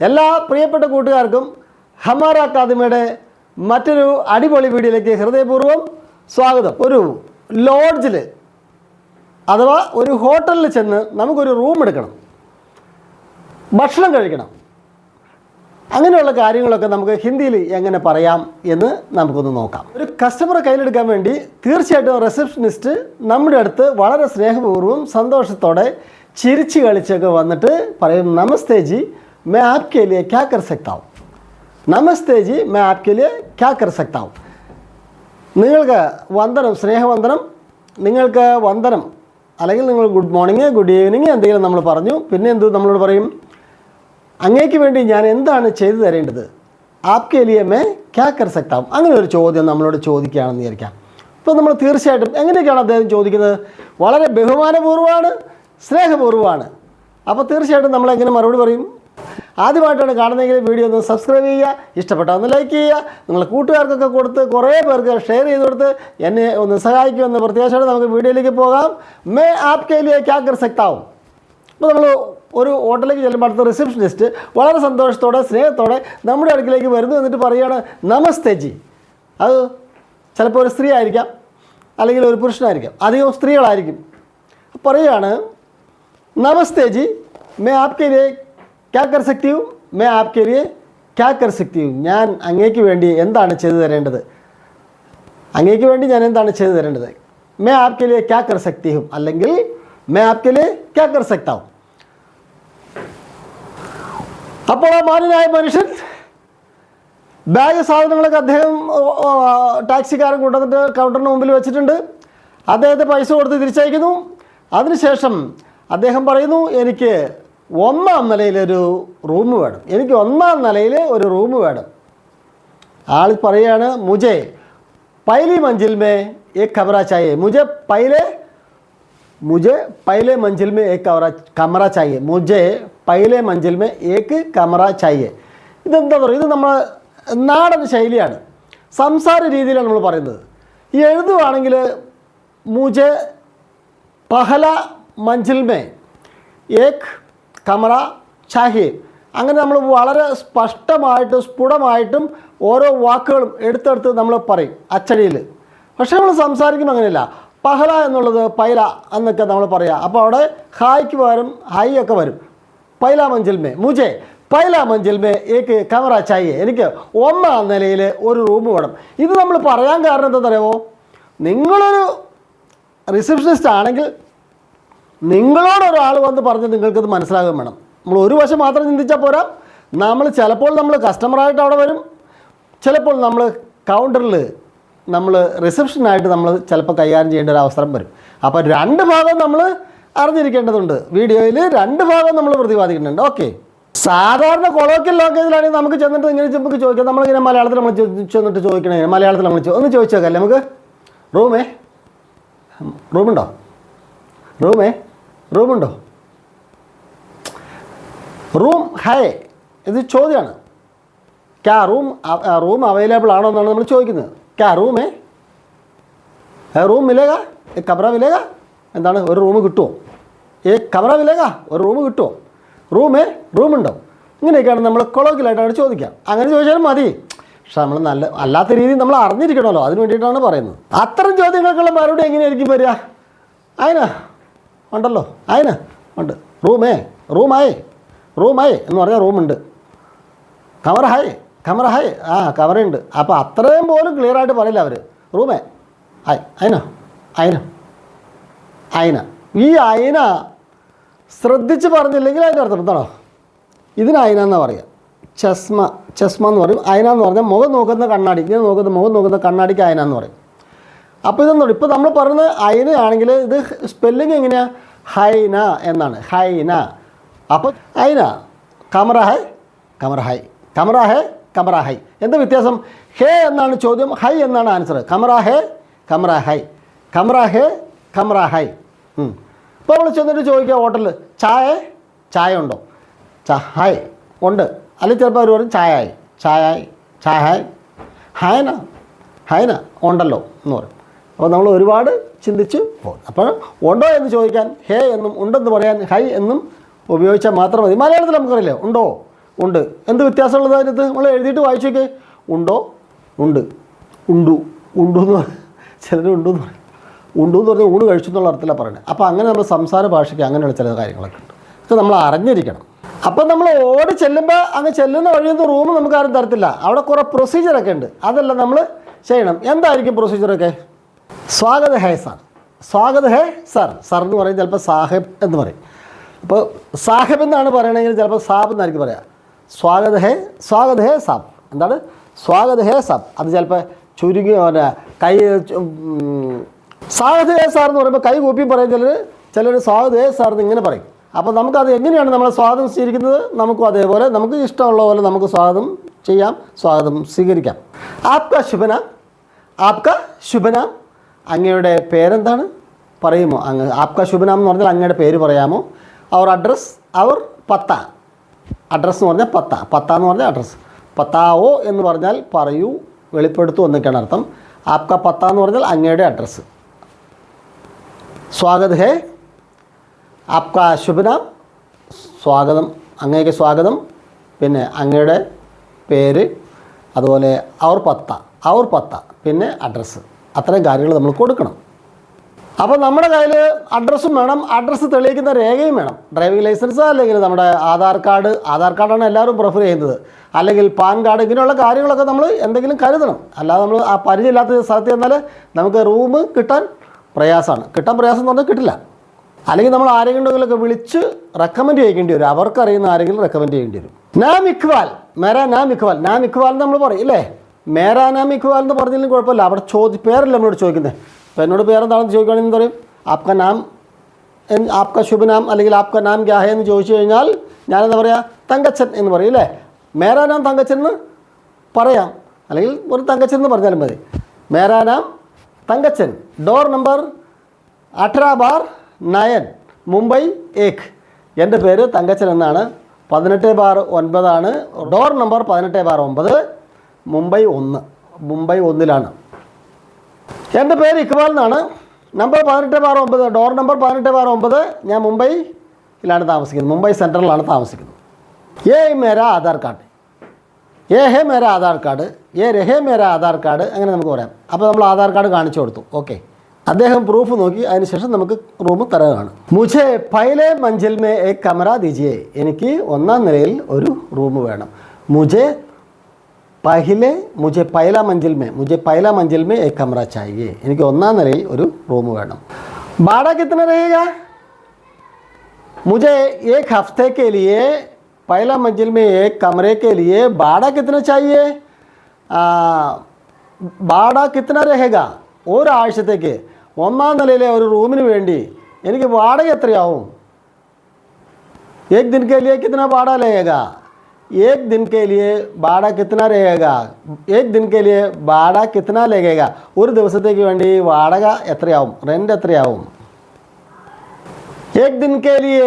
എല്ലാ പ്രിയപ്പെട്ട കൂട്ടുകാർക്കും ഹമാര അക്കാദമിയുടെ മറ്റൊരു അടിപൊളി വീഡിയോയിലേക്ക് ഹൃദയപൂർവം സ്വാഗതം. ഒരു ലോഡ്ജിൽ അഥവാ ഒരു ഹോട്ടലിൽ ചെന്ന് നമുക്കൊരു റൂം എടുക്കണം. ഭക്ഷണം കഴിക്കണം. അങ്ങനെയുള്ള കാര്യങ്ങളൊക്കെ നമുക്ക് ഹിന്ദിയിൽ എങ്ങനെ പറയാം എന്ന് നമുക്കൊന്ന് നോക്കാം. ഒരു കസ്റ്റമറെ കയ്യിലെടുക്കാൻ വേണ്ടി തീർച്ചയായിട്ടും റിസപ്ഷനിസ്റ്റ് നമ്മുടെ അടുത്ത് വളരെ സ്നേഹപൂർവം സന്തോഷത്തോടെ ചിരിച്ച് കളിച്ചൊക്കെ വന്നിട്ട് പറയും നമസ്തേ ജി मैं आपके लिए क्या कर सकता हूँ നമസ്തേ ജി मैं आपके लिए क्या कर सकता हूँ നിങ്ങൾക്ക് വന്ദനം സ്നേഹവന്ദനം നിങ്ങൾക്ക് വന്ദനം അല്ലെങ്കിൽ നിങ്ങൾ ഗുഡ് മോർണിംഗ് ഗുഡ് ഈവനിങ് എന്തെങ്കിലും നമ്മൾ പറഞ്ഞു പിന്നെ എന്ത് നമ്മളോട് പറയും അങ്ങേക്ക് വേണ്ടി ഞാൻ എന്താണ് ചെയ്തു തരേണ്ടത് ആപ്കെ ലിയെ മേ ക്യാ കർ സക്താം അങ്ങനെ ഒരു ചോദ്യം നമ്മളോട് ചോദിക്കുകയാണെന്ന് വിചാരിക്കാം ഇപ്പോൾ നമ്മൾ തീർച്ചയായിട്ടും എങ്ങനെയൊക്കെയാണ് അദ്ദേഹം ചോദിക്കുന്നത് വളരെ ബഹുമാനപൂർവ്വമാണ് സ്നേഹപൂർവ്വമാണ് അപ്പോൾ തീർച്ചയായിട്ടും നമ്മൾ എങ്ങനെ മറുപടി പറയും ആദ്യമായിട്ടാണ് കാണുന്നതെങ്കിൽ വീഡിയോ ഒന്ന് സബ്സ്ക്രൈബ് ചെയ്യുക ഇഷ്ടപ്പെട്ടാൽ ഒന്ന് ലൈക്ക് ചെയ്യുക. നിങ്ങളുടെ കൂട്ടുകാർക്കൊക്കെ കൊടുത്ത് കുറേ പേർക്ക് ഷെയർ ചെയ്ത് കൊടുത്ത് എന്നെ ഒന്ന് സഹായിക്കുമെന്ന് പ്രത്യാശയോടെ നമുക്ക് വീഡിയോയിലേക്ക് പോകാം. മേ ആപ്കെ ലിയെ ക്യാ കർ അപ്പോൾ നമ്മൾ ഒരു ഹോട്ടലിലേക്ക് ചെല്ലുമ്പോൾ അടുത്ത റിസപ്ഷനിസ്റ്റ് വളരെ സന്തോഷത്തോടെ സ്നേഹത്തോടെ നമ്മുടെ അടുക്കിലേക്ക് വരുന്നു എന്നിട്ട് പറയുകയാണ് നമസ്തേ ജി. അത് ചിലപ്പോൾ ഒരു സ്ത്രീ ആയിരിക്കാം അല്ലെങ്കിൽ ഒരു പുരുഷനായിരിക്കാം അധികം സ്ത്രീകളായിരിക്കും. പറയുകയാണ് നമസ്തേ ജി മേ ആപ്കെ ക്യാ കർ സക്തി ഹൂം മേ ആപ്കെ ലിയെ ക്യാ കർ സക്തി ഹൂം ഞാൻ അങ്ങേക്ക് വേണ്ടി എന്താണ് ചെയ്തു തരേണ്ടത്? അങ്ങേക്ക് വേണ്ടി ഞാൻ എന്താണ് ചെയ്തു തരേണ്ടത്? മേ ആപ്കെ ലിയെ ക്യാ കർ സക്തി ഹും അല്ലെങ്കിൽ മേ ആപ്കെ ലിയെ ക്യാ കർ സക്താ ഹും അപ്പോൾ ആ മാന്യനായ മനുഷ്യൻ ബാഗ് സാധനങ്ങളൊക്കെ അദ്ദേഹം ടാക്സിക്കാരൻ കൊണ്ടുവന്നിട്ട് കൗണ്ടറിന് മുമ്പിൽ വെച്ചിട്ടുണ്ട്. അദ്ദേഹത്തെ പൈസ കൊടുത്ത് തിരിച്ചയക്കുന്നു. അതിനുശേഷം അദ്ദേഹം പറയുന്നു എനിക്ക് ഒന്നാം നിലയിലൊരു റൂം വേണം. എനിക്ക് ഒന്നാം നിലയിൽ ഒരു റൂം വേണം. ആൾ പറയാണ് മുജെ പൈലി മഞ്ചിൽമേ മേ ഏക് കമറ ചായ മുജെ പൈലെ മുജെ പൈലെ മഞ്ചിൽമേ മേ ഏക് കമറ കമറ ചായേ മുജെ പൈലെ മഞ്ചിൽമേ മേ ഏക് കമറ ചായ ഇതെന്താ പറയുക? ഇത് നമ്മൾ നാടൻ ശൈലിയാണ്. സംസാര രീതിയിലാണ് നമ്മൾ പറയുന്നത്. ഈ എഴുതുവാണെങ്കിൽ മുജെ പഹല മഞ്ചിൽമേ ഏക് കമറ ഷാഹീൻ അങ്ങനെ നമ്മൾ വളരെ സ്പഷ്ടമായിട്ടും സ്ഫുടമായിട്ടും ഓരോ വാക്കുകളും എടുത്തെടുത്ത് നമ്മൾ പറയും അച്ചടിയിൽ. പക്ഷേ നമ്മൾ സംസാരിക്കുമ്പോൾ അങ്ങനെയല്ല. പഹല എന്നുള്ളത് പൈല എന്നൊക്കെ നമ്മൾ പറയാം. അപ്പോൾ അവിടെ ഹായ്ക്ക് പകരം ഹൈ ഒക്കെ വരും. പൈല മഞ്ചിൽമേ. മുജേ പൈല മഞ്ചിൽമേ ഏക്ക് കമറ ചായേ എനിക്ക് ഒന്നാം നിലയിൽ ഒരു റൂം വേണം. ഇത് നമ്മൾ പറയാൻ കാരണം എന്താ പറയുമോ നിങ്ങളൊരു റിസപ്ഷനിസ്റ്റ് ആണെങ്കിൽ നിങ്ങളോട് ഒരാൾ വന്ന് പറഞ്ഞ് നിങ്ങൾക്കത് മനസ്സിലാകാൻ വേണം. നമ്മൾ ഒരു വശം മാത്രം ചിന്തിച്ചാൽ പോരാ. നമ്മൾ ചിലപ്പോൾ നമ്മൾ കസ്റ്റമറായിട്ട് അവിടെ വരും. ചിലപ്പോൾ നമ്മൾ കൗണ്ടറിൽ നമ്മൾ റിസപ്ഷനായിട്ട് നമ്മൾ ചിലപ്പോൾ കൈകാര്യം ചെയ്യേണ്ട ഒരു അവസരം വരും. അപ്പോൾ രണ്ട് ഭാഗം നമ്മൾ അറിഞ്ഞിരിക്കേണ്ടതുണ്ട്. വീഡിയോയിൽ രണ്ട് ഭാഗം നമ്മൾ പ്രതിപാദിക്കുന്നുണ്ട്. ഓക്കെ സാധാരണ കൊളോക്കിയൽ ലാംഗ്വേജിലാണെങ്കിൽ നമുക്ക് ചെന്നിട്ട് ഇങ്ങനെ നമുക്ക് ചോദിക്കാം. നമ്മളിങ്ങനെ മലയാളത്തിൽ നമ്മൾ ചെന്നിട്ട് ചോദിക്കണേ. മലയാളത്തിൽ നമ്മൾ ഒന്ന് ചോദിച്ചേക്കല്ലേ നമുക്ക്? റൂമേ? റൂമുണ്ടോ? റൂമേ? റൂമുണ്ടോ? റൂം ഹൈ ഇത് ചോദ്യമാണ് ക്യാ റൂം റൂം അവൈലബിൾ ആണോ എന്നാണ് നമ്മൾ ചോദിക്കുന്നത്. ക്യാ റൂമേ? റൂം മിലേക കമറ മിലേക എന്താണ് ഒരു റൂം കിട്ടുമോ ഏ കമറ മിലേക ഒരു റൂം കിട്ടുമോ റൂമേ റൂമുണ്ടോ? ഇങ്ങനെയൊക്കെയാണ് നമ്മൾ കൊളോക്കിലായിട്ടാണ് ചോദിക്കുക. അങ്ങനെ ചോദിച്ചാലും മതി. പക്ഷെ നമ്മൾ നല്ല അല്ലാത്ത രീതിയിൽ നമ്മൾ അറിഞ്ഞിരിക്കണമല്ലോ. അതിന് വേണ്ടിയിട്ടാണ് പറയുന്നത്. അത്തരം ചോദ്യങ്ങൾക്കുള്ള മറുപടി എങ്ങനെയായിരിക്കും വരിക? അതിനാ. ഉണ്ടല്ലോ. ആയന? ഉണ്ട്. റൂമേ? റൂമായി? റൂമായി എന്ന് പറഞ്ഞാൽ റൂമുണ്ട്. കമറ ഹായ് കമറ ഹായ് ആ കമറയുണ്ട് അപ്പോൾ അത്രയും പോലും ക്ലിയർ ആയിട്ട് പറയില്ല അവർ റൂമേ? ആയ്. അയന അയന അയന ഈ അയന ശ്രദ്ധിച്ച് പറഞ്ഞില്ലെങ്കിൽ അതിന്റെ അർത്ഥം എന്താണോ? ഇതിന് അയന എന്നാണ് പറയുക ചസ്മ. ചസ്മ എന്ന് പറയും. അയന എന്ന് പറഞ്ഞാൽ മുഖം നോക്കുന്ന കണ്ണാടി. ഇങ്ങനെ നോക്കുന്ന മുഖം നോക്കുന്ന കണ്ണാടിക്ക് അയന എന്ന് പറയും. അപ്പോൾ ഇതൊന്നും ഇപ്പോൾ നമ്മൾ പറയുന്നത് അയിന് ആണെങ്കിൽ ഇത് സ്പെല്ലിങ് എങ്ങനെയാണ് ഹൈന എന്നാണ്. ഹൈന. അപ്പോൾ അയിന. കമറ ഹൈ കമറ ഹൈ. കമറ ഹേ കമറ ഹൈ. എന്താ വ്യത്യാസം? ഹേ എന്നാണ് ചോദ്യം. ഹൈ എന്നാണ് ആൻസർ കമറ ഹേ കമറ ഹൈ. കമറ ഹേ കമറ ഹൈ. ഇപ്പോൾ നമ്മൾ ചെന്നിട്ട് ചോദിക്കുക ഹോട്ടലിൽ ചായ? ചായ ഉണ്ടോ? ച ഹായ് ഉണ്ട്. അല്ലെങ്കിൽ ചിലപ്പോൾ അവർ പറയും ചായ ചായ ചായ ഹായ് ഹായന ഹായന ഉണ്ടല്ലോ എന്ന് പറയും. അപ്പോൾ നമ്മൾ ഒരുപാട് ചിന്തിച്ച് പോകും. അപ്പോൾ ഉണ്ടോ എന്ന് ചോദിക്കാൻ ഹേ എന്നും ഉണ്ടെന്ന് പറയാൻ ഹൈ എന്നും ഉപയോഗിച്ചാൽ മാത്രം മതി. മലയാളത്തിൽ നമുക്കറിയില്ലേ ഉണ്ടോ ഉണ്ട്. എന്ത് വ്യത്യാസമുള്ളത് അതിനകത്ത്? നമ്മൾ എഴുതിയിട്ട് വായിച്ചു നോക്കേ. ഉണ്ടോ ഉണ്ട്. ഉണ്ടു ഉണ്ടു എന്ന് ചിലർ ഉണ്ടു എന്ന് പറയും. ഉണ്ടു എന്ന് പറഞ്ഞാൽ ഊണ് കഴിച്ചു എന്നുള്ള അർത്ഥത്തിലാണ് പറയുന്നത്. അപ്പോൾ അങ്ങനെ നമ്മൾ സംസാര ഭാഷയ്ക്ക് അങ്ങനെയുള്ള ചില കാര്യങ്ങളൊക്കെ ഉണ്ട്. ഇതൊക്കെ നമ്മൾ അറിഞ്ഞിരിക്കണം. അപ്പം നമ്മൾ ഓടി ചെല്ലുമ്പോൾ അങ്ങ് ചെല്ലുന്ന വഴിയൊന്നും റൂം നമുക്ക് ആരും തരത്തില്ല. അവിടെ കുറേ പ്രൊസീജിയറൊക്കെ ഉണ്ട്. അതെല്ലാം നമ്മൾ ചെയ്യണം. എന്തായിരിക്കും പ്രൊസീജിയറൊക്കെ സ്വാഗത ഹേ സർ. സ്വാഗത ഹേ സർ. സർ എന്ന് പറയും ചിലപ്പോൾ സാഹിബ് എന്ന് പറയും. അപ്പോൾ സാഹിബ് എന്നാണ് പറയണമെങ്കിൽ ചിലപ്പോൾ സാബ് എന്നായിരിക്കും പറയാം. സ്വാഗത ഹേ സ്വാഗത ഹേ സാബ്. എന്താണ്? സ്വാഗത ഹേ സാബ്. അത് ചിലപ്പോൾ ചുരുങ്ങി കൈ സ്വാഗത ഹേ സാർ എന്ന് പറയുമ്പോൾ കൈ കൂപ്പി പറയും ചിലർ ചിലർ സ്വാഗത ഹേ സാർ എന്ന് ഇങ്ങനെ പറയും. അപ്പോൾ നമുക്കത് എങ്ങനെയാണ് നമ്മളെ സ്വാഗതം സ്വീകരിക്കുന്നത്? നമുക്കും അതേപോലെ നമുക്ക് ഇഷ്ടമുള്ള പോലെ നമുക്ക് സ്വാഗതം ചെയ്യാം സ്വാഗതം സ്വീകരിക്കാം. ആപ്ക ശുഭന. ആപ്ക ശുഭനാം. അങ്ങയുടെ പേരെന്താണ്? പറയുമോ? അങ്ങ് ആപ്ക ശുഭനാം എന്ന് പറഞ്ഞാൽ അങ്ങയുടെ പേര് പറയാമോ? അവർ അഡ്രസ് അവർ പത്ത. അഡ്രസ്സ് എന്ന് പറഞ്ഞാൽ പത്ത. പത്ത എന്ന് പറഞ്ഞാൽ അഡ്രസ്സ് പത്താവോ എന്ന് പറഞ്ഞാൽ പറയൂ വെളിപ്പെടുത്തു എന്നൊക്കെയാണ് അർത്ഥം. ആപ്ക പത്ത എന്ന് പറഞ്ഞാൽ അങ്ങയുടെ അഡ്രസ്സ് സ്വാഗത് ഹേ. ആപ്ക ശുഭനാം സ്വാഗതം. അങ്ങേക്ക് സ്വാഗതം. പിന്നെ അങ്ങയുടെ പേര് അതുപോലെ അവർ പത്ത. അവർ പത്ത. പിന്നെ അഡ്രസ്സ് അത്രയും കാര്യങ്ങൾ നമ്മൾ കൊടുക്കണം. അപ്പോൾ നമ്മുടെ കയ്യിൽ അഡ്രസ്സും വേണം അഡ്രസ്സ് തെളിയിക്കുന്ന രേഖയും വേണം. ഡ്രൈവിംഗ് ലൈസൻസ് അല്ലെങ്കിൽ നമ്മുടെ ആധാർ കാർഡ് ആധാർ കാർഡാണ് എല്ലാവരും പ്രിഫർ ചെയ്യുന്നത്. അല്ലെങ്കിൽ പാൻ കാർഡ് ഇങ്ങനെയുള്ള കാര്യങ്ങളൊക്കെ നമ്മൾ എന്തെങ്കിലും കരുതണം. അല്ലാതെ നമ്മൾ ആ പരിചയമില്ലാത്ത സ്ഥലത്ത് ചെന്നാൽ നമുക്ക് റൂം കിട്ടാൻ പ്രയാസമാണ്. കിട്ടാൻ പ്രയാസം എന്ന് പറഞ്ഞാൽ കിട്ടില്ല. അല്ലെങ്കിൽ നമ്മൾ ആരെങ്കിലുമൊക്കെ വിളിച്ച് റെക്കമെൻഡ് ചെയ്യേണ്ടി വരും. അവർക്കറിയുന്ന ആരെങ്കിലും റെക്കമെൻഡ് ചെയ്യേണ്ടി വരും. നാം ഇക്വാൽ മേര നാം ഇക്വാൽ നാം ഇക്വാൽ നമ്മൾ പറയും ഇല്ലേ? മേരാ നാം ഇക്വാൽ എന്ന് പറഞ്ഞാലും കുഴപ്പമില്ല. അവിടെ ചോദി പേരല്ല നമ്മളോട് ചോദിക്കുന്നത് അപ്പോൾ എന്നോട് പേരെന്താണെന്ന് ചോദിക്കുകയാണെങ്കിൽ പറയും? ആപ്ക നാം ആപ്ക ശുഭനാം അല്ലെങ്കിൽ ആപ്ക നാം ഗ്യാഹേ എന്ന് ചോദിച്ചു കഴിഞ്ഞാൽ ഞാനെന്താ പറയുക തങ്കച്ചൻ എന്ന് പറയും അല്ലേ? മേരാനാം തങ്കച്ചൻ എന്ന് പറയാം. അല്ലെങ്കിൽ ഒരു തങ്കച്ചൻ എന്ന് പറഞ്ഞാലും മതി. മേരാനാം തങ്കച്ചൻ. ഡോർ നമ്പർ അഠര ബാർ നയൻ മുംബൈ ഏക്. എന്റെ പേര് തങ്കച്ചൻ എന്നാണ്. പതിനെട്ട് ബാർ ഒൻപതാണ്. ഡോർ നമ്പർ പതിനെട്ട് ബാർ ഒമ്പത് മുംബൈ ഒന്ന് മുംബൈ ഒന്നിലാണ്. എന്റെ പേര് ഇക്ബാൽ എന്നാണ്. നമ്പർ പതിനെട്ട് ബാർ ഒമ്പത് ഡോർ നമ്പർ പതിനെട്ട് ബാർ ഒമ്പത്. ഞാൻ മുംബൈയിലാണ് താമസിക്കുന്നത്. മുംബൈ സെൻട്രലിലാണ് താമസിക്കുന്നത്. ഏ മേര ആധാർ കാർഡ്. ഏ ഹേ മേര ആധാർ കാർഡ്. ഏ രഹേ മേര ആധാർ കാർഡ്. അങ്ങനെ നമുക്ക് പറയാം. അപ്പോൾ നമ്മൾ ആധാർ കാർഡ് കാണിച്ചു കൊടുത്തു. ഓക്കെ. അദ്ദേഹം പ്രൂഫ് നോക്കി. അതിനുശേഷം നമുക്ക് റൂം തരകാണ് മുജേ പൈലെ മഞ്ചിൽ മേ ഏക് കമറ ദിജിയെ എനിക്ക് ഒന്നാം നിലയിൽ ഒരു റൂം വേണം. മുझे पहले मुझे पहला मंजिल में मुझे पहला मंजिल में एक कमरा चाहिए इनके ओना नरे और रूम वे भाड़ा कितना रहेगा मुझे एक हफ़्ते के लिए पहला मंजिल में एक कमरे के लिए भाड़ा कितना चाहिए भाड़ा कितना रहेगा और आवश्यकते के नर और रूम वेंडी वाड़ा एत्र आऊँ एक दिन के लिए कितना भाड़ा लगेगा एक दिन के लिए भाड़ा कितना रहेगा एक दिन के लिए भाड़ा कितना लगेगा ഒരു ദിവസത്തേക്ക് വേണ്ടി വാടക എത്രയാവും റെൻ്റ് എത്രയാവും एक दिन के लिए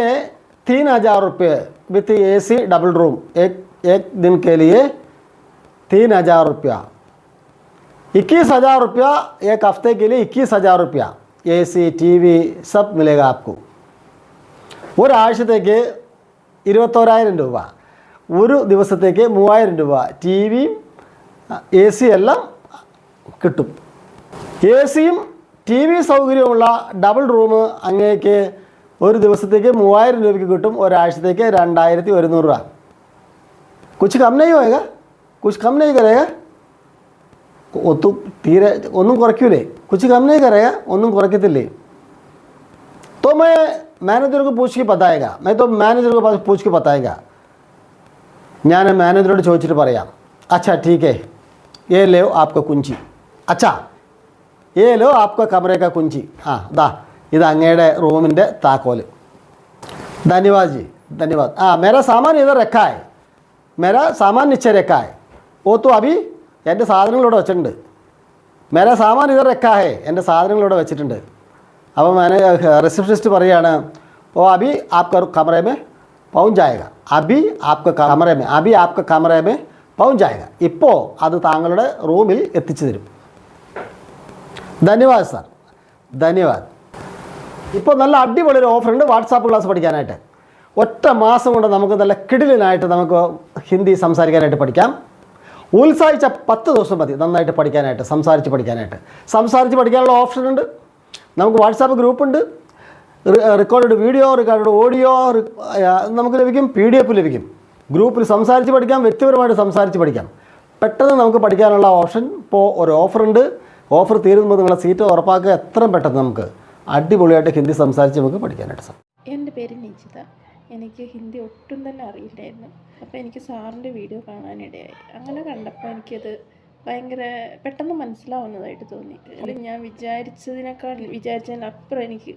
तीन हजार रुपये with A C double room एक एक दिन के लिए तीन हजार रुपया इक्कीस हजार रुपया एक हफ्ते के लिए इक्कीस हजार रुपया ए सी टी वी सब मिलेगा आपको ഒരാഴ്ചത്തേക്ക് ഇരുപത്തോരായിരം രൂപ ഒരു ദിവസത്തേക്ക് മൂവായിരം രൂപ ടി വിയും എ സി എല്ലാം കിട്ടും എ സിയും ടി വി സൗകര്യമുള്ള ഡബിൾ റൂം അങ്ങേക്ക് ഒരു ദിവസത്തേക്ക് മൂവായിരം രൂപയ്ക്ക് കിട്ടും ഒരാഴ്ചത്തേക്ക് രണ്ടായിരത്തി ഒരുന്നൂറ് രൂപ കുച്ച് കം നെയ് ഹോയേഗ കുച്ച് കം നെയ് കരേഗ ഒത്തു തീരെ ഒന്നും കുറയ്ക്കൂലേ കുച്ച് കം നെയ് കരേഗ ഒന്നും കുറയ്ക്കത്തില്ലേ तो मैं मैनेजर को पूछ के बताएगा मैं तो मैनेजर को पास पूछ के बताएगा ഞാൻ മാനേജറോട് ചോദിച്ചിട്ട് പറയാം. അച്ഛാ ടീക്കേ ഏ ലോ ആപ്ക കുഞ്ചി. അച്ഛാ ഏ ലോ ആപ്ക കമരേക്ക കുഞ്ചി. ആ ദാ ഇത് അങ്ങയുടെ റൂമിന്റെ താക്കോൽ ധന്യവാദ് ജി ധന്യവാദ്. ആ മേരാ സാമാൻ ഇത് റെക്കായ് മേരാ സാമാൻ നിശ്ചയ റെക്കായ് ഓത്തു അഭി എന്റെ സാധനങ്ങളിവിടെ വെച്ചിട്ടുണ്ട്. മേരാ സാമാൻ ഇത് റെക്കായേ എന്റെ സാധനങ്ങളിവിടെ വെച്ചിട്ടുണ്ട്. അപ്പോൾ മാനേജർ റിസപ്ഷനിസ്റ്റ് പറയുകയാണ് ഓ അഭി ആപ്ക കമറേമേ പൗഞ്ച് ജായേഗ അഭി ആപ്ക കമറേ മേ അഭി ആപ്ക കമറേ മേ പൗഞ്ച് ജായേഗ ഇപ്പോൾ അത് താങ്കളുടെ റൂമിൽ എത്തിച്ചു തരും. ധന്യവാദ് സാർ. ധന്യവാദ്. ഇപ്പോൾ നല്ല അടിപൊളി ഒരു ഓഫറുണ്ട് വാട്സാപ്പ് ക്ലാസ് പഠിക്കാനായിട്ട്. ഒറ്റ മാസം കൊണ്ട് നമുക്ക് നല്ല കിടിലിനായിട്ട് നമുക്ക് ഹിന്ദി സംസാരിക്കാനായിട്ട് പഠിക്കാം. ഉത്സാഹിച്ച പത്ത് ദിവസം മതി നന്നായിട്ട് പഠിക്കാനായിട്ട് സംസാരിച്ച് പഠിക്കാനായിട്ട്. സംസാരിച്ച് പഠിക്കാനുള്ള ഓപ്ഷൻ ഉണ്ട്. നമുക്ക് വാട്സാപ്പ് ഗ്രൂപ്പുണ്ട്. റെക്കോർഡ് വീഡിയോ റെക്കോർഡ് ഓഡിയോ നമുക്ക് ലഭിക്കും പി ഡി എഫ് ലഭിക്കും ഗ്രൂപ്പിൽ സംസാരിച്ച് പഠിക്കാം വ്യക്തിപരമായിട്ട് സംസാരിച്ച് പഠിക്കാം. പെട്ടെന്ന് നമുക്ക് പഠിക്കാനുള്ള ഓപ്ഷൻ ഇപ്പോൾ ഒരു ഓഫറുണ്ട് ഓഫർ തീരുമ്പോൾ നിങ്ങളുടെ സീറ്റ് ഉറപ്പാക്കുക എത്രയും പെട്ടെന്ന് നമുക്ക് അടിപൊളിയായിട്ട് ഹിന്ദി സംസാരിച്ച് നമുക്ക് പഠിക്കാനായിട്ട് സാധിക്കും. എന്റെ പേര് നിജിത. എനിക്ക് ഹിന്ദി ഒട്ടും തന്നെ അറിയില്ലായിരുന്നു. അപ്പോൾ എനിക്ക് സാറിന്റെ വീഡിയോ കാണാനിടയായി. അങ്ങനെ കണ്ടപ്പോൾ എനിക്കത് ഭയങ്കര പെട്ടെന്ന് മനസ്സിലാവുന്നതായിട്ട് തോന്നി. ഞാൻ വിചാരിച്ചതിനേക്കാൾ വിചാരിച്ചതിനപ്പുറം എനിക്ക്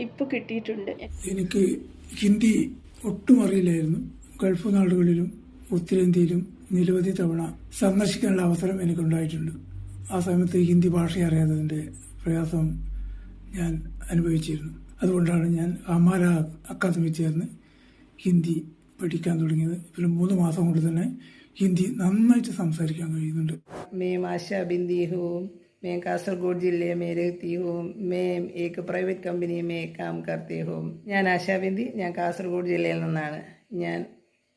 ഇപ്പോൾ കിട്ടിയിട്ടുണ്ട്. എനിക്ക് ഹിന്ദി ഒട്ടും അറിയില്ലായിരുന്നു. ഗൾഫ് നാടുകളിലും ഉത്തരേന്ത്യയിലും നിരവധി തവണ സന്ദർശിക്കാനുള്ള അവസരം എനിക്കുണ്ടായിട്ടുണ്ട്. ആ സമയത്ത് ഹിന്ദി ഭാഷ അറിയാത്തതിന്റെ പ്രയാസം ഞാൻ അനുഭവിച്ചിരുന്നു. അതുകൊണ്ടാണ് ഞാൻ അമാര അക്കാദമി ചേർന്ന് ഹിന്ദി പഠിക്കാൻ തുടങ്ങിയത്. പിന്നെ മൂന്ന് മാസം കൊണ്ട് തന്നെ ഹിന്ദി നന്നായിട്ട് സംസാരിക്കാൻ കഴിയുന്നുണ്ട്. മേ मैं कासरगोड जिले में रहती हूँ मैं एक പ്രൈവറ്റ് കമ്പനി में काम करती हूँ ഞാൻ ആശാ ബിന്ദി ഞാൻ കാസർഗോഡ് ജില്ലയിൽ നിന്നാണ് ഞാൻ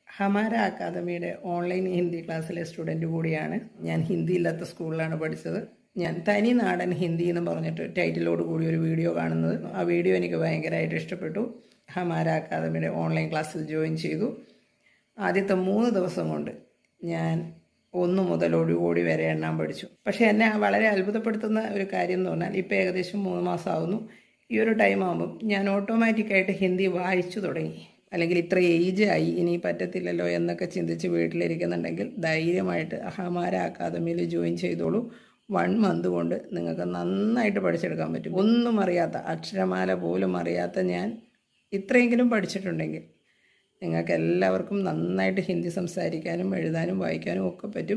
ഹമാര അക്കാദമിയുടെ ഓൺലൈൻ ഹിന്ദി ക്ലാസ്സിലെ സ്റ്റുഡൻറ്റ് കൂടിയാണ് ഞാൻ ഹിന്ദി ഇല്ലാത്ത സ്കൂളിലാണ് പഠിച്ചത് ഞാൻ തനി നാടൻ ഹിന്ദി എന്ന് പറഞ്ഞിട്ട് ടൈറ്റിലോട് കൂടി ഒരു വീഡിയോ കാണുന്നത് ആ വീഡിയോ എനിക്ക് ഭയങ്കരമായിട്ട് ഇഷ്ടപ്പെട്ടു ഹമാര അക്കാദമിയുടെ ഓൺലൈൻ ക്ലാസ്സിൽ ജോയിൻ ചെയ്തു ആദ്യത്തെ മൂന്ന് ദിവസം കൊണ്ട് ഞാൻ ഒന്ന് മുതൽ ഒരു കോടി വരെ എണ്ണാൻ പഠിച്ചു. പക്ഷേ എന്നെ വളരെ അത്ഭുതപ്പെടുത്തുന്ന ഒരു കാര്യം എന്ന് പറഞ്ഞാൽ ഇപ്പോൾ ഏകദേശം മൂന്ന് മാസമാകുന്നു ഈ ഒരു ടൈം ആകുമ്പം ഞാൻ ഓട്ടോമാറ്റിക്കായിട്ട് ഹിന്ദി വായിച്ചു തുടങ്ങി. അല്ലെങ്കിൽ ഇത്ര ഏജ് ആയി ഇനി പറ്റത്തില്ലല്ലോ എന്നൊക്കെ ചിന്തിച്ച് വീട്ടിലിരിക്കുന്നുണ്ടെങ്കിൽ ധൈര്യമായിട്ട് അഹമാര അക്കാദമിയിൽ ജോയിൻ ചെയ്തോളൂ. വൺ മന്ത് കൊണ്ട് നിങ്ങൾക്ക് നന്നായിട്ട് പഠിച്ചെടുക്കാൻ പറ്റും. ഒന്നും അറിയാത്ത അക്ഷരമാല പോലും അറിയാത്ത ഞാൻ ഇത്രയെങ്കിലും പഠിച്ചിട്ടുണ്ടെങ്കിൽ നിങ്ങൾക്ക് എല്ലാവർക്കും നന്നായിട്ട് ഹിന്ദി സംസാരിക്കാനും എഴുതാനും വായിക്കാനും ഒക്കെ പറ്റും.